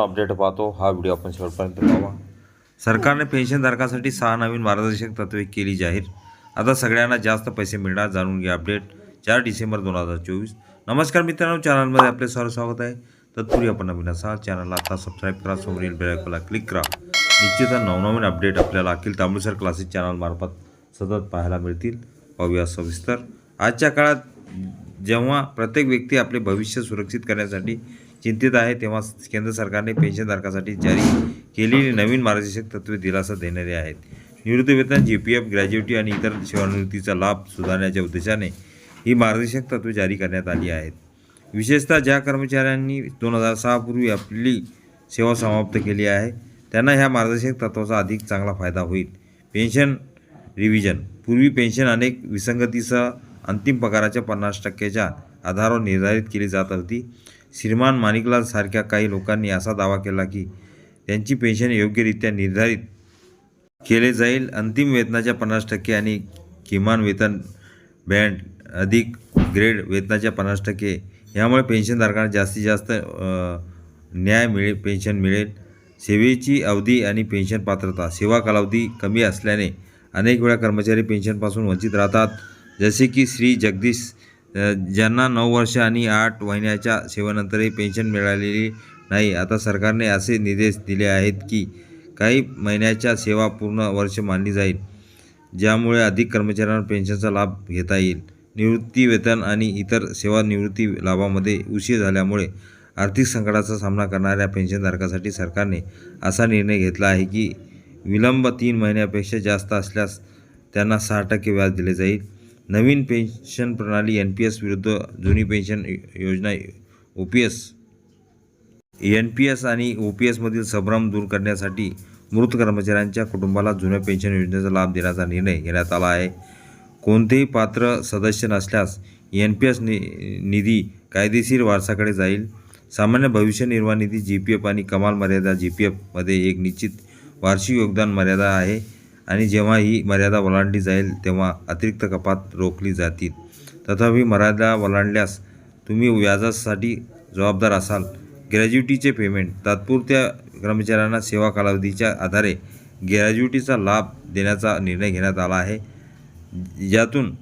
Update पाहतो. हा video आपण शेवटपर्यंत पाहावा सरकारने पेन्शनधारकासाठी सहा नवीन मार्गदर्शक तत्वे केली जाहीर. आता सगळ्यांना जास्त पैसे मिळणार जाणून घ्या अपडेट चार डिसेंबर दोन हजार चोवीस. नमस्कार मित्रांनो चॅनलमध्ये आपले सर्व स्वागत आहे. तत्पूर्वी आपण नवीन असाल चॅनलला आता सबस्क्राईब करा समोरील बेलायकला क्लिक करा. निश्चित नवनवीन अपडेट आपल्याला अखिल तांबूसर क्लासेस चॅनलमार्फत सतत पाहायला मिळतील. पाहूया सविस्तर. आजच्या काळात जेव्हा प्रत्येक व्यक्ती आपले भविष्य सुरक्षित करण्यासाठी चिंतित आहे तेव्हा केंद्र सरकारने पेन्शनधारकासाठी जारी केलेली नवीन मार्गदर्शक तत्त्वे दिलासा देणारी आहेत. निवृत्तीवेतन जी पी एफ ग्रॅज्युटी आणि इतर सेवानिवृत्तीचा लाभ सुधारण्याच्या उद्देशाने ही मार्गदर्शक तत्वे जारी करण्यात आली आहेत. विशेषतः ज्या कर्मचाऱ्यांनी दोन हजार सहापूर्वी आपली सेवा समाप्त केली आहे त्यांना ह्या मार्गदर्शक तत्वाचा अधिक चांगला फायदा होईल. Pension revision. पूर्वी पेन्शन अनेक विसंगतीसह अंतिम पगाराच्या पन्नास टक्क्याच्या आधारावर निर्धारित केली जात होती. श्रीमान माणिकलाल सारख्या काही लोकांनी असा दावा केला की त्यांची पेन्शन योग्यरित्या निर्धारित केले जाईल. अंतिम वेतनाच्या पन्नास टक्के आणि किमान वेतन बँड अधिक ग्रेड वेतनाच्या पन्नास टक्के यामुळे पेन्शनधारकांना जास्तीत जास्त न्याय मिळेल पेन्शन मिळेल. सेवेची अवधी आणि पेन्शन पात्रता सेवा कालावधी कमी असल्याने अनेक वेळा कर्मचारी पेन्शनपासून वंचित राहतात. जसे की श्री जगदीश ज्यांना नऊ वर्ष आणि आठ महिन्याच्या सेवेनंतरही पेन्शन मिळालेली नाही आता सरकारने असे निर्देश दिले आहेत की काही महिन्याच्या सेवा पूर्ण वर्ष मानली जाईल ज्यामुळे अधिक कर्मचाऱ्यांना पेन्शनचा लाभ घेता येईल. निवृत्ती वेतन आणि इतर सेवा निवृत्ती लाभामध्ये उशीर झाल्यामुळे आर्थिक संकटाचा सामना करणाऱ्या पेन्शनधारकासाठी सरकारने असा निर्णय घेतला आहे की विलंब तीन महिन्यापेक्षा जास्त असल्यास त्यांना सहा टक्के व्याज दिले जाईल. नवीन पेन्शन प्रणाली एन पी एस विरुद्ध जुनी पेन्शन योजना O P S. N P S आणि ओ पी एसमधील संभ्रम दूर करण्यासाठी मृत कर्मचाऱ्यांच्या कुटुंबाला जुन्या पेन्शन योजनेचा लाभ देण्याचा निर्णय घेण्यात आला आहे. कोणतेही पात्र सदस्य नसल्यास एन पी एस नि निधी कायदेशीर वारसाकडे जाईल. सामान्य भविष्य निर्वाह निधी जी पी एफ आणि कमाल मर्यादा जी पी एफमध्ये एक निश्चित वार्षिक योगदान मर्यादा आहे. आणि जेव्हा ही मर्यादा ओलांडली जाईल तेव्हा अतिरिक्त कपात रोखली जातील. तथापि मर्यादा ओलांडल्यास तुम्ही व्याजासाठी जबाबदार असाल. ग्रॅज्युटीचे पेमेंट तात्पुरत्या कर्मचाऱ्यांना सेवा कालावधीच्या आधारे ग्रॅज्युटीचा लाभ देण्याचा निर्णय घेण्यात आला आहे ज्यातून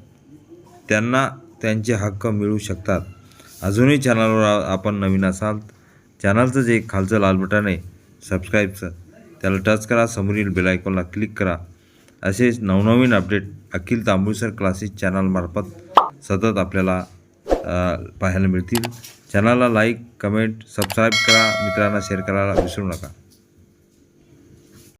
त्यांना त्यांचे हक्क मिळू शकतात. अजूनही चॅनलवर आपण नवीन असाल चॅनलचं जे खालचं लाल बटन आहे सबस्क्राईबचं त्याला टच करा समोरील बेलायकॉनला क्लिक करा. असेच नवनवीन अपडेट अखिल तांबूसर क्लासेस चॅनलमार्फत सतत आपल्याला पाहायला मिळतील. चॅनलला लाईक कमेंट सबस्क्राईब करा. मित्रांना शेअर करायला विसरू नका.